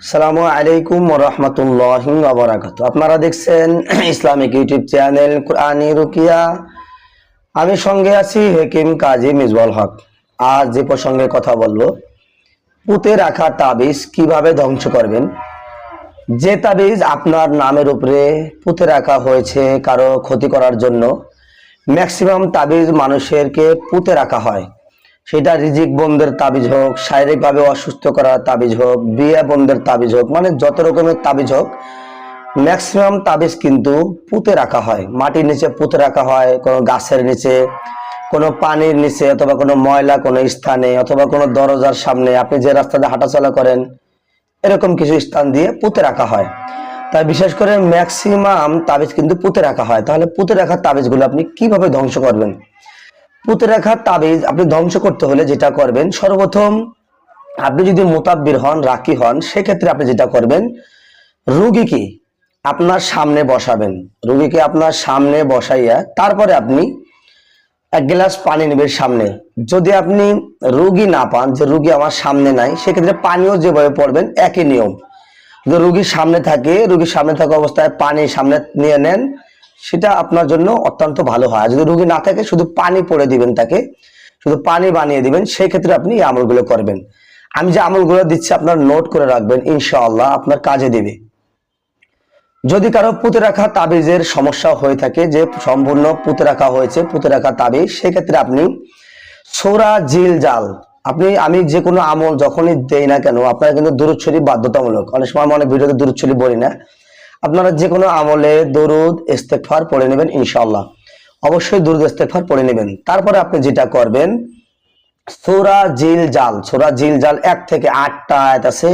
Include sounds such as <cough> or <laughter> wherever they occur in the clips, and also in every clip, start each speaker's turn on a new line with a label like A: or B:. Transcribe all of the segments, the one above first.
A: সালামু আলাইকুম রহমতুল্লাহ আবরাকাত আপনারা দেখছেন <clears throat> ইসলামিক ইউটিউব চ্যানেল কোরআনি রুকিয়া। আমি সঙ্গে আছি হেকিম কাজী মিজবাল হক। আজ যে প্রসঙ্গে কথা বলব। পুঁতে রাখা তাবিজ কীভাবে ধ্বংস করবেন? যে তাবিজ আপনার নামের উপরে পুঁতে রাখা হয়েছে কারও ক্ষতি করার জন্য ম্যাক্সিমাম তাবিজ মানুষেরকে পুঁতে রাখা হয়। সেটা রিজিক বন্ধের তাবিজ হোক, শারীরিকভাবে অসুস্থ করার তাবিজ হোক, বিয়ে বন্ধের তাবিজ হোক মানে যত রকমের তাবিজ হোক ম্যাক্সিমাম তাবিজ কিন্তু পুঁতে রাখা হয়। মাটির নিচে পুঁতে রাখা হয়, কোনো গাছের নিচে, কোনো পানির নিচে, অথবা কোনো ময়লা কোনো স্থানে, অথবা কোনো দরজার সামনে, আপনি যে রাস্তাতে হাঁটাচলা করেন, এরকম কিছু স্থান দিয়ে পুঁতে রাখা হয়। তাই বিশেষ করে ম্যাক্সিমাম তাবিজ কিন্তু পুঁতে রাখা হয়। তাহলে পুঁতে রাখা তাবিজগুলো আপনি কীভাবে ধ্বংস করবেন? পুঁতে রাখা তাবিজ আপনি ধ্বংস করতে হলে যেটা করবেন, সর্বপ্রথম আপনি যদি মোতাব্বির হন রাখি হন, সেক্ষেত্রে আপনি যেটা করবেন রুগীকে আপনার সামনে বসাবেন। রুগীকে আপনার সামনে বসাইয়া তারপরে আপনি এক গ্লাস পানি নেবেন সামনে। যদি আপনি রুগী না পান, যে রুগী আমার সামনে নাই, সেক্ষেত্রে পানিও যেভাবে পড়বেন, একই নিয়ম। রুগীর সামনে থাকে, রুগীর সামনে থাকা অবস্থায় পানি সামনে নিয়ে নেন সেটা আপনার জন্য অত্যন্ত ভালো হয়। যদি রুগী না থাকে, শুধু পানি পড়ে দিবেন তাকে, শুধু পানি বানিয়ে দিবেন, সেই ক্ষেত্রে আপনি এই আমলগুলো করবেন। আমি যে আমলগুলো দিচ্ছি, আপনার নোট করে রাখবেন, ইনশাআল্লাহ আপনার কাজে দেবে। যদি কারও পুঁতে রাখা তাবিজের সমস্যা হয়ে থাকে, যে সম্পূর্ণ পুঁতে রাখা হয়েছে পুঁতে রাখা তাবিজ, সেক্ষেত্রে আপনি সোরা জিল জাল, আপনি, আমি যে কোনো আমল যখনই দেই না কেন, আপনারা কিন্তু দূরত শরীফ বাধ্যতামূলক। অনেক সময় আমি অনেক ভিডিওতে দূরত শরীফ বলি না। আপনারা যে কোনো আমলে দরুদ ইস্তেকফার পড়ে নেবেন ইনশাল্লাহ অবশ্যই দরুদ ইস্তেকফার পড়ে নেবেন। তারপরে আপনি যেটা করবেন, সোরা জিল জাল সোরা জিল জাল এক থেকে আটটা আয়াত আছে।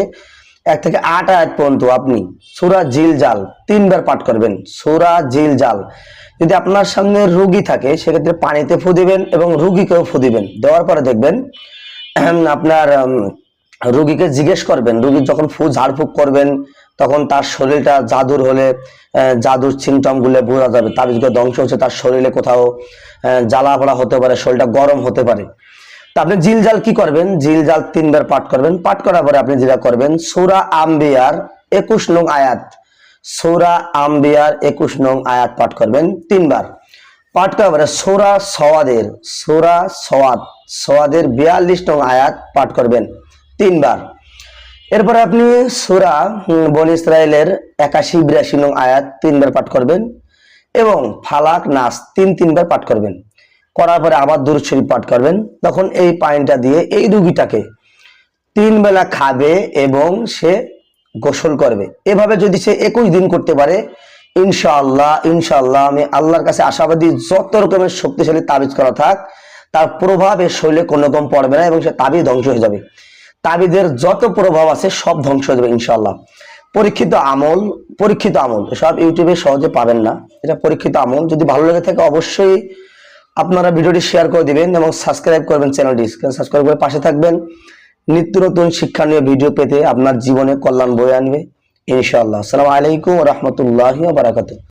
A: এক থেকে আট আয়াত পর্যন্ত আপনি সুরা জিল জাল তিনবার পাঠ করবেন। সুরা জিল জাল যদি আপনার সামনে রুগী থাকে, সেক্ষেত্রে পানিতে ফু দিবেন এবং রুগীকেও ফু দিবেন। দেওয়ার পরে দেখবেন, <clears throat> আপনার রুগীকে জিজ্ঞেস করবেন রুগী যখন ফু ঝাড়ফুঁক করবেন তখন তার শরীরটা জাদুর হলে জাদুর সিমটমগুলো বোঝা যাবে। তাবিজগুলো ধ্বংস হচ্ছে তার শরীরে কোথাও আহ, জ্বালা পোড়া হতে পারে শরীরটা গরম হতে পারে। তা আপনি জিলজাল কি করবেন? জিলজাল তিনবার পাঠ করবেন। পাঠ করার পরে আপনি যেটা করবেন সূরা আম্বিয়ার একুশ নং আয়াত সূরা আম্বিয়ার একুশ নং আয়াত পাঠ করবেন তিনবার। পাঠ করার পরে সূরা সওয়াদের সূরা সওয়াদ সওয়াদের বিয়াল্লিশ নং আয়াত পাঠ করবেন। তিনবার। এরপরে আপনি সূরা বনি ইসরায়েলের একাশি, বিরাশি নং আয়াত তিনবার পাঠ করবেন এবং ফালাক, নাস তিন, তিনবার পাঠ করবেন। করার পরে আবার দূর শরীফ পাঠ করবেন। তখন এই পানিটা দিয়ে এই রুগীটাকে তিন বেলা খাবে এবং সে গোসল করবে। এভাবে যদি সে একুশ দিন করতে পারে, ইনশাআল্লাহ ইনশাআল্লাহ আমি আল্লাহর কাছে আশাবাদী, যত রকমের শক্তিশালী তাবিজ করা থাক, তার প্রভাব এর শরীরে কোনো রকম পড়বে না এবং সে তাবিজ ধ্বংস হয়ে যাবে। তাবিজের যত প্রভাব আছে সব ধ্বংস হয়ে যাবে ইনশাআল্লাহ। পরীক্ষিত আমল পরীক্ষিত আমল সব ইউটিউবে সহজে পাবেন না। এটা পরীক্ষিত আমল। যদি ভালো লেগে থাকে অবশ্যই আপনারা ভিডিওটি শেয়ার করে দিবেন এবং সাবস্ক্রাইব করবেন চ্যানেলটি। সাবস্ক্রাইব করে পাশে থাকবেন। নিত্য নতুন শিক্ষণীয় ভিডিও পেতে আপনার জীবনে কল্যাণ বয়ে আনবে ইনশাআল্লাহ। আসসালামু আলাইকুম রহমতুল্লাহ বারাকাতুহ।